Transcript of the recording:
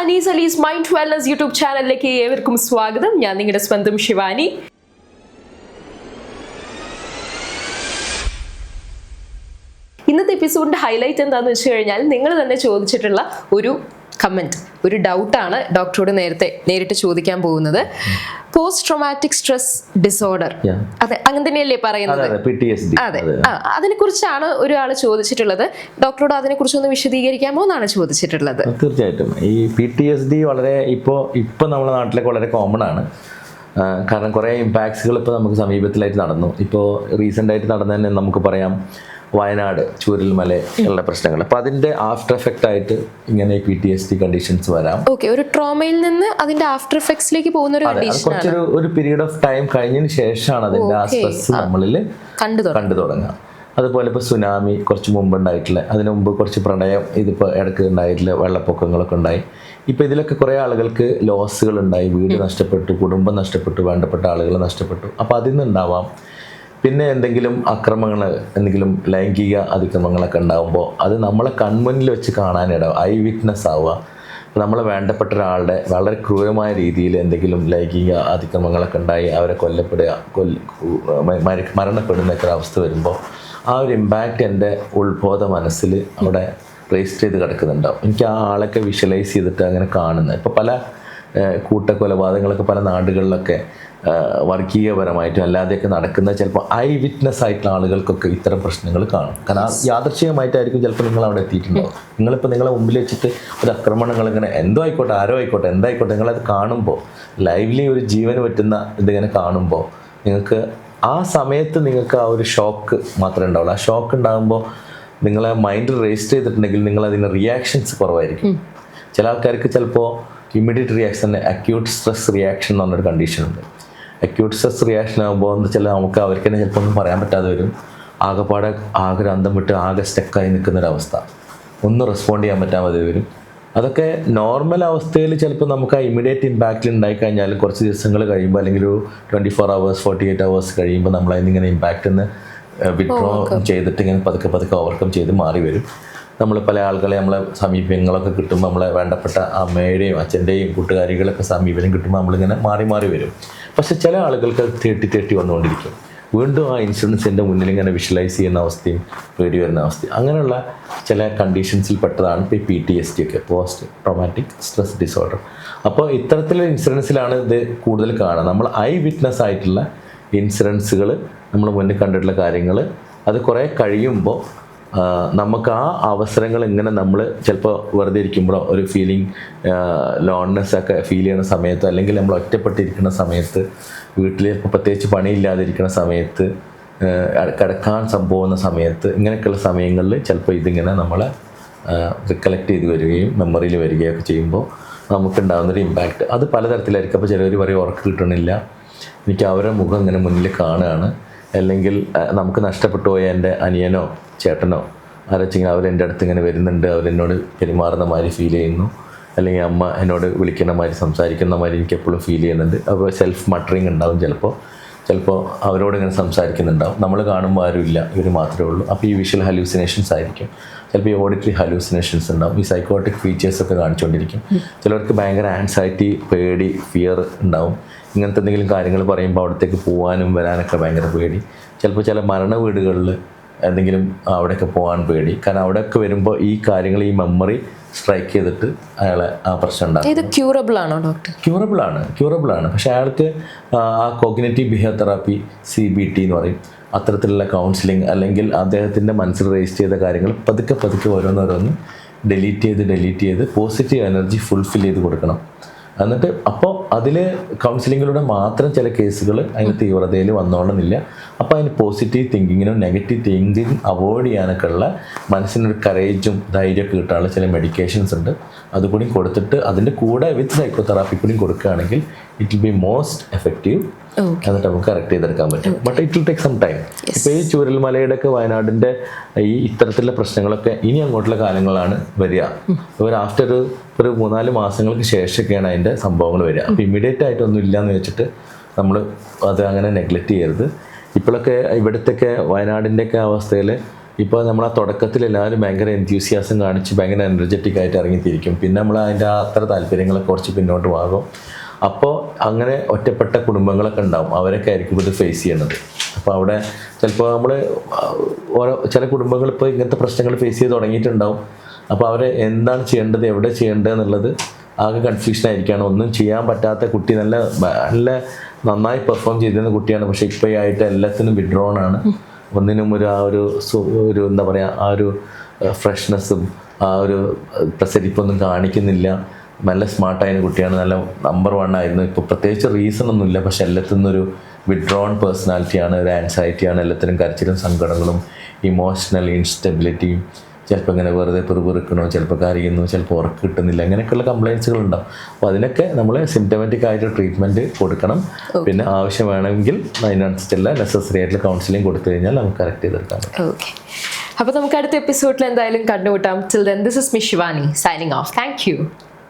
Anees Alees mind wellness YouTube ചാനലിലേക്ക് ഏവർക്കും സ്വാഗതം. ഞാൻ നിങ്ങളുടെ സ്വന്തം ശിവാനി. ഇന്നത്തെ എപ്പിസോഡിന്റെ ഹൈലൈറ്റ് എന്താണെന്ന് വെച്ച് കഴിഞ്ഞാൽ നിങ്ങൾ തന്നെ ചോദിച്ചിട്ടുള്ള ഒരു കമന്റ് ഒരു ഡൗട്ടാണ് ഡോക്ടറോട് നേരത്തെ നേരിട്ട് ചോദിക്കാൻ പോകുന്നത്. പോസ്റ്റ് ട്രോമാറ്റിക് സ്ട്രെസ് ഡിസോർഡർ അതെ അങ്ങനെ തന്നെയല്ലേ പറയുന്നത്? അതെ അതിനെ കുറിച്ചാണ് ഒരാൾ ചോദിച്ചിട്ടുള്ളത്. ഡോക്ടറോട് അതിനെ കുറിച്ച് ഒന്ന് വിശദീകരിക്കാമോ എന്നാണ് ചോദിച്ചിട്ടുള്ളത്. തീർച്ചയായിട്ടും. ഈ പി ടി എസ് ഡി വളരെ ഇപ്പോൾ ഇപ്പോൾ നമ്മുടെ നാട്ടിലൊക്കെ വളരെ കോമൺ ആണ്. കാരണം കുറേ ഇമ്പാക്ട്സുകൾ ഇപ്പോൾ നമുക്ക് സമീപത്തിലായിട്ട് നടന്നു. ഇപ്പോൾ റീസെന്റ് ആയിട്ട് നടന്നതന്നെ നമുക്ക് പറയാം. വയനാട് ചൂരൽമല ഉള്ള പ്രശ്നങ്ങൾ. അപ്പൊ അതിന്റെ ആഫ്റ്റർ എഫക്റ്റ് ആയിട്ട് ഇങ്ങനെ P T S D conditions വരാം. ഓക്കെ ഒരു ട്രോമയിൽ നിന്ന് അതിന്റെ ആഫ്റ്റർ എഫക്ട്സിലേക്ക് പോകുന്ന ഒരു കുറച്ചൊരു ഒരു പീരീഡ് ഓഫ് ടൈം കഴിഞ്ഞതിന് ശേഷമാണ് അതിന്റെ ആ സ്ട്രെസ് നമ്മളിൽ കണ്ടു തുടങ്ങുക. അതുപോലെ ഇപ്പോൾ സുനാമി കുറച്ച് മുമ്പ് ഉണ്ടായിട്ടില്ല അതിനു മുമ്പ് കുറച്ച് പ്രളയം ഇതിപ്പോ ഇടയ്ക്ക് ഉണ്ടായിട്ടില്ല. വെള്ളപ്പൊക്കങ്ങളൊക്കെ ഉണ്ടായി. ഇപ്പോൾ ഇതിലൊക്കെ കുറേ ആളുകൾക്ക് ലോസുകൾ ഉണ്ടായി. വീട് നഷ്ടപ്പെട്ടു കുടുംബം നഷ്ടപ്പെട്ടു വേണ്ടപ്പെട്ട ആളുകൾ നഷ്ടപ്പെട്ടു. അപ്പോൾ അതിൽ നിന്നുണ്ടാവാം. പിന്നെ എന്തെങ്കിലും അക്രമങ്ങൾ എന്തെങ്കിലും ലൈംഗിക അതിക്രമങ്ങളൊക്കെ ഉണ്ടാകുമ്പോൾ അത് നമ്മളെ കൺമുന്നിൽ വെച്ച് കാണാനിടാവും ഐ വിറ്റ്നസ് ആവുക. നമ്മളെ വേണ്ടപ്പെട്ട ഒരാളുടെ വളരെ ക്രൂരമായ രീതിയിൽ എന്തെങ്കിലും ലൈംഗിക അതിക്രമങ്ങളൊക്കെ ഉണ്ടായി അവരെ കൊല്ലപ്പെടുക കൊല്ല മരണപ്പെടുന്നൊക്കെ അവസ്ഥ വരുമ്പോൾ ആ ഒരു ഇമ്പാക്റ്റ് എന്റെ ഉത്ബോധ മനസ്സിൽ അവിടെ രജിസ്റ്റർ ചെയ്ത് കിടക്കുന്നുണ്ടാവും. എനിക്ക് ആ ആളൊക്കെ വിഷ്വലൈസ് ചെയ്തിട്ട് അങ്ങനെ കാണുന്നത്. ഇപ്പോൾ പല കൂട്ടക്കൊലപാതകങ്ങളൊക്കെ പല നാടുകളിലൊക്കെ വർഗീയപരമായിട്ടും അല്ലാതെയൊക്കെ നടക്കുന്ന ചിലപ്പോൾ ഐ വിറ്റ്നസ് ആയിട്ടുള്ള ആളുകൾക്കൊക്കെ ഇത്തരം പ്രശ്നങ്ങൾ കാണും. കാരണം ആ യാദൃശ്ചികമായിട്ടായിരിക്കും ചിലപ്പോൾ നിങ്ങൾ അവിടെ എത്തിയിട്ടുണ്ടാവും നിങ്ങളിപ്പോൾ നിങ്ങളെ മുമ്പിൽ വെച്ചിട്ട് ഒരു ആക്രമണങ്ങൾ ഇങ്ങനെ എന്തോ ആയിക്കോട്ടെ ആരോ ആയിക്കോട്ടെ എന്തായിക്കോട്ടെ നിങ്ങളത് കാണുമ്പോൾ ലൈവ്ലി ഒരു ജീവൻ പറ്റുന്ന ഇതിങ്ങനെ കാണുമ്പോൾ നിങ്ങൾക്ക് ആ സമയത്ത് നിങ്ങൾക്ക് ആ ഒരു ഷോക്ക് മാത്രമേ ഉണ്ടാവുള്ളൂ. ആ ഷോക്ക് ഉണ്ടാകുമ്പോൾ നിങ്ങളെ മൈൻഡ് രജിസ്റ്റർ ചെയ്തിട്ടുണ്ടെങ്കിൽ നിങ്ങൾ അതിന് റിയാക്ഷൻസ് കുറവായിരിക്കും ചില ആൾക്കാർക്ക് ചിലപ്പോൾ immediate reaction acute stress reaction എന്ന് പറഞ്ഞൊരു കണ്ടീഷൻ ഉണ്ട്. അക്യൂട്ട് സ്ട്രെസ് റിയാക്ഷൻ ആകുമ്പോൾ എന്ന് വെച്ചാൽ നമുക്ക് അവർക്ക് തന്നെ ചിലപ്പോൾ ഒന്നും പറയാൻ പറ്റാതെ വരും. ആകെപ്പാടെ ആകെ ഒരു അന്തം വിട്ട് ആകെ സ്റ്റക്കായി നിൽക്കുന്നൊരവസ്ഥ ഒന്നും റെസ്പോണ്ട് ചെയ്യാൻ പറ്റാതെ വരും. അതൊക്കെ നോർമൽ അവസ്ഥയിൽ ചിലപ്പോൾ നമുക്ക് ആ ഇമ്മീഡിയറ്റ് ഉണ്ടായി കഴിഞ്ഞാൽ കുറച്ച് ദിവസങ്ങൾ കഴിയുമ്പോൾ അല്ലെങ്കിൽ ഒരു twenty four hours forty eight hours കഴിയുമ്പോൾ നമ്മൾ അതിനിങ്ങനെ ഇമ്പാക്റ്റ് നിന്ന് വിഡ്രോ ചെയ്തിട്ട് ഇങ്ങനെ പതുക്കെ പതുക്കെ ഓവർകം ചെയ്ത് മാറി വരും. നമ്മൾ പല ആളുകളെ നമ്മളെ സമീപങ്ങളൊക്കെ കിട്ടുമ്പോൾ നമ്മളെ വേണ്ടപ്പെട്ട അമ്മയുടെയും അച്ഛന്റെയും കൂട്ടുകാരികളൊക്കെ സമീപനം കിട്ടുമ്പോൾ നമ്മളിങ്ങനെ മാറി മാറി വരും. പക്ഷെ ചില ആളുകൾക്ക് അത് തേട്ടി തേട്ടി വന്നുകൊണ്ടിരിക്കും. വീണ്ടും ആ ഇൻഷുറൻസിന്റെ മുന്നിൽ ഇങ്ങനെ വിഷ്വലൈസ് ചെയ്യുന്ന അവസ്ഥയും പേടി വരുന്ന അവസ്ഥയും അങ്ങനെയുള്ള ചില കണ്ടീഷൻസിൽ പെട്ടതാണ് ഇപ്പോൾ പി ടി എസ് ടി ഒക്കെ പോസ്റ്റ് ട്രോമാറ്റിക് സ്ട്രെസ് ഡിസോർഡർ. അപ്പോൾ ഇത്തരത്തിലുള്ള ഇൻഷുറൻസിലാണ് ഇത് കൂടുതൽ കാണുക. നമ്മൾ ഐ വിറ്റ്നസ് ആയിട്ടുള്ള ഇൻഷുറൻസുകൾ നമ്മൾ മുന്നിൽ കണ്ടിട്ടുള്ള കാര്യങ്ങൾ അത് കുറേ കഴിയുമ്പോൾ നമുക്ക് ആ അവസരങ്ങൾ എങ്ങനെ നമ്മൾ ചിലപ്പോൾ വെറുതെ ഇരിക്കുമ്പോഴോ ഒരു ഫീലിംഗ് ലോൺനെസ് ഒക്കെ ഫീൽ ചെയ്യുന്ന സമയത്ത് അല്ലെങ്കിൽ നമ്മൾ ഒറ്റപ്പെട്ടിരിക്കുന്ന സമയത്ത് വീട്ടിൽ പ്രത്യേകിച്ച് പണിയില്ലാതിരിക്കുന്ന സമയത്ത് കിടക്കാൻ സംഭവുന്ന സമയത്ത് ഇങ്ങനെയൊക്കെയുള്ള സമയങ്ങളിൽ ചിലപ്പോൾ ഇതിങ്ങനെ നമ്മളെ റിക്കലക്ട് ചെയ്ത് വരികയും മെമ്മറിയിൽ വരികയൊക്കെ ചെയ്യുമ്പോൾ നമുക്കുണ്ടാകുന്നൊരു ഇമ്പാക്റ്റ് അത് പലതരത്തിലായിരിക്കും. അപ്പോൾ ചിലവർ പറയും ഉറക്കം കിട്ടണില്ല. എനിക്ക് അവരുടെ മുഖം ഇങ്ങനെ മുന്നിൽ കാണുകയാണ്. അല്ലെങ്കിൽ നമുക്ക് നഷ്ടപ്പെട്ടു പോയ എന്റെ അനിയനോ ചേട്ടനോ അവർ എന്റെ അടുത്ത് ഇങ്ങനെ വരുന്നുണ്ട് അവരെന്നോട് പെരുമാറുന്ന മാതിരി ഫീൽ ചെയ്യുന്നു. അല്ലെങ്കിൽ അമ്മ എന്നോട് വിളിക്കുന്ന മാതിരി സംസാരിക്കുന്ന മാതിരി എനിക്ക് എപ്പോഴും ഫീൽ ചെയ്യുന്നുണ്ട്. അപ്പോൾ സെൽഫ് മട്ടറിങ് ഉണ്ടാവും ചിലപ്പോൾ. ചിലപ്പോൾ അവരോട് ഇങ്ങനെ സംസാരിക്കുന്നുണ്ടാവും. നമ്മൾ കാണുമ്പോൾ ആരുമില്ല ഇവർ മാത്രമേ ഉള്ളൂ. അപ്പോൾ ഈ വിഷ്വൽ ഹലൂസിനേഷൻസ് ആയിരിക്കും. ചിലപ്പോൾ ഈ ഓഡിറ്ററി ഹലൂസിനേഷൻസ് ഉണ്ടാവും. ഈ സൈക്കോട്ടിക് ഫീച്ചേഴ്സ് ഒക്കെ കാണിച്ചുകൊണ്ടിരിക്കും ചിലവർക്ക് ഭയങ്കര ആൻസൈറ്റി പേടി ഫിയർ ഉണ്ടാവും. ഇങ്ങനത്തെ എന്തെങ്കിലും കാര്യങ്ങൾ പറയുമ്പോൾ അവിടത്തേക്ക് പോകാനും വരാനൊക്കെ ഭയങ്കര പേടി. ചിലപ്പോൾ ചില മരണ വീടുകളിൽ എന്തെങ്കിലും അവിടെയൊക്കെ പോകാൻ പേടി. കാരണം അവിടെയൊക്കെ വരുമ്പോൾ ഈ കാര്യങ്ങൾ ഈ മെമ്മറി സ്ട്രൈക്ക് ചെയ്തിട്ട് അയാളെ ആ പ്രശ്നം ഉണ്ടാകും ഇത് ക്യൂറബിൾ ആണോ ഡോക്ടർ ക്യൂറബിൾ ആണ് ക്യൂറബിൾ ആണ്. പക്ഷേ അയാൾക്ക് ആ, cognitive behave therapy C B T എന്ന് പറയും. അത്തരത്തിലുള്ള കൗൺസിലിംഗ് അല്ലെങ്കിൽ അദ്ദേഹത്തിന്റെ മനസ്സിൽ രജിസ്റ്റർ ചെയ്ത കാര്യങ്ങൾ പതുക്കെ പതുക്കെ ഓരോന്നോരോന്ന് ഡെലീറ്റ് ചെയ്ത് ഡെലീറ്റ് ചെയ്ത് പോസിറ്റീവ് എനർജി ഫുൾഫിൽ ചെയ്ത് കൊടുക്കണം. എന്നിട്ട് അപ്പോൾ അതിൽ കൗൺസിലിങ്ങിലൂടെ മാത്രം ചില കേസുകൾ അതിന് തീവ്രതയിൽ വന്നോളുന്നില്ല അപ്പോൾ അതിന് പോസിറ്റീവ് തിങ്കിങ്ങിനും നെഗറ്റീവ് തിങ്കിങ് അവോയ്ഡ് ചെയ്യാനൊക്കെ ഉള്ള മനസ്സിനൊരു കറേജും ധൈര്യമൊക്കെ കിട്ടാനുള്ള ചില മെഡിക്കേഷൻസ് ഉണ്ട്. അതുകൂടി കൊടുത്തിട്ട് അതിന്റെ കൂടെ വിത്ത് സൈക്കോ തെറാപ്പി കൂടി കൊടുക്കുകയാണെങ്കിൽ it will be most effective എന്നിട്ട് നമുക്ക് കറക്റ്റ് ചെയ്തെടുക്കാൻ പറ്റും. But it will take some time ഇപ്പോൾ ഈ ചൂരൽമലയുടെ ഒക്കെ വയനാടിന്റെ ഈ ഇത്തരത്തിലുള്ള പ്രശ്നങ്ങളൊക്കെ ഇനി അങ്ങോട്ടുള്ള കാലങ്ങളാണ് വരിക. ഒരു ആഫ്റ്റർ ഒരു മൂന്നാൽ മാസങ്ങൾക്ക് ശേഷമൊക്കെയാണ് അതിന്റെ സംഭവങ്ങൾ വരിക. അപ്പോൾ ഇമ്മീഡിയറ്റ് ആയിട്ടൊന്നും ഇല്ലയെന്ന് വെച്ചിട്ട് നമ്മൾ അത് അങ്ങനെ നെഗ്ലക്റ്റ് ചെയ്യരുത്. ഇപ്പോഴൊക്കെ ഇവിടുത്തെയൊക്കെ വയനാടിന്റെയൊക്കെ അവസ്ഥയിൽ ഇപ്പോൾ നമ്മൾ ആ തുടക്കത്തിൽ എല്ലാവരും ഭയങ്കര എൻത്യൂസിയാസം കാണിച്ച് ഭയങ്കര എനർജറ്റിക് ആയിട്ട് ഇറങ്ങിത്തിരിക്കും. പിന്നെ നമ്മൾ അതിന്റെ അത്ര താല്പര്യങ്ങളൊക്കെ കുറച്ച് പിന്നോട്ട് പോകും അപ്പോൾ അങ്ങനെ ഒറ്റപ്പെട്ട കുടുംബങ്ങളൊക്കെ ഉണ്ടാവും. അവരൊക്കെ ആയിരിക്കും ഇത് ഫേസ് ചെയ്യുന്നത്. അപ്പോൾ അവിടെ ചിലപ്പോൾ നമ്മൾ ഓരോ ചില കുടുംബങ്ങൾ ഇപ്പോൾ ഇങ്ങനത്തെ പ്രശ്നങ്ങൾ ഫേസ് ചെയ്ത് തുടങ്ങിയിട്ടുണ്ടാവും. അപ്പോൾ അവരെ എന്താണ് ചെയ്യേണ്ടത് എവിടെ ചെയ്യേണ്ടത് എന്നുള്ളത് ആകെ കൺഫ്യൂഷൻ ആയിരിക്കുകയാണ്. ഒന്നും ചെയ്യാൻ പറ്റാത്ത കുട്ടി നല്ല നല്ല നന്നായി പെർഫോം ചെയ്തിരുന്ന കുട്ടിയാണ്. പക്ഷേ ഇപ്പോൾ ആയിട്ട് എല്ലാത്തിനും വിഡ്രോൺ ആണ്. ഒന്നിനും ഒരു ആ ഒരു ഒരു എന്താ പറയുക ആ ഒരു ഫ്രഷ്നെസ്സും ആ ഒരു പ്രസരിപ്പൊന്നും കാണിക്കുന്നില്ല. നല്ല സ്മാർട്ടായ കുട്ടിയാണ്. നല്ല നമ്പർ വൺ ആയിരുന്നു. ഇപ്പോൾ പ്രത്യേകിച്ച് റീസൺ ഒന്നുമില്ല. പക്ഷെ എല്ലാത്തിനും ഒരു വിഡ്രോൺ പേഴ്സണാലിറ്റിയാണ് ഒരു ആൻസൈറ്റിയാണ് എല്ലാത്തിനും കരച്ചിലും സങ്കടങ്ങളും ഇമോഷണൽ ഇൻസ്റ്റെബിലിറ്റിയും ചിലപ്പോൾ ഇങ്ങനെ വെറുതെ പെറുപെറുക്കണോ ചിലപ്പോൾ കരയുന്നു ചിലപ്പോൾ ഉറക്കം കിട്ടുന്നില്ല അങ്ങനെയൊക്കെയുള്ള കംപ്ലയിൻസുകൾ ഉണ്ടാവും. അപ്പോൾ അതിനൊക്കെ നമ്മൾ സിംറ്റമാറ്റിക് ആയിട്ട് ട്രീറ്റ്മെന്റ് കൊടുക്കണം. പിന്നെ ആവശ്യം വേണമെങ്കിൽ അതിനനുസരിച്ചുള്ള നെസസറി ആയിട്ടുള്ള കൗൺസിലിംഗ് കൊടുത്തു കഴിഞ്ഞാൽ നമുക്ക് കറക്റ്റ് ചെയ്തെടുക്കാൻ പറ്റും ഓക്കെ അപ്പോൾ നമുക്ക് അടുത്ത എപ്പിസോഡിൽ എന്തായാലും കണ്ടുമുട്ടാം. Till then this is Mishwani signing off thank you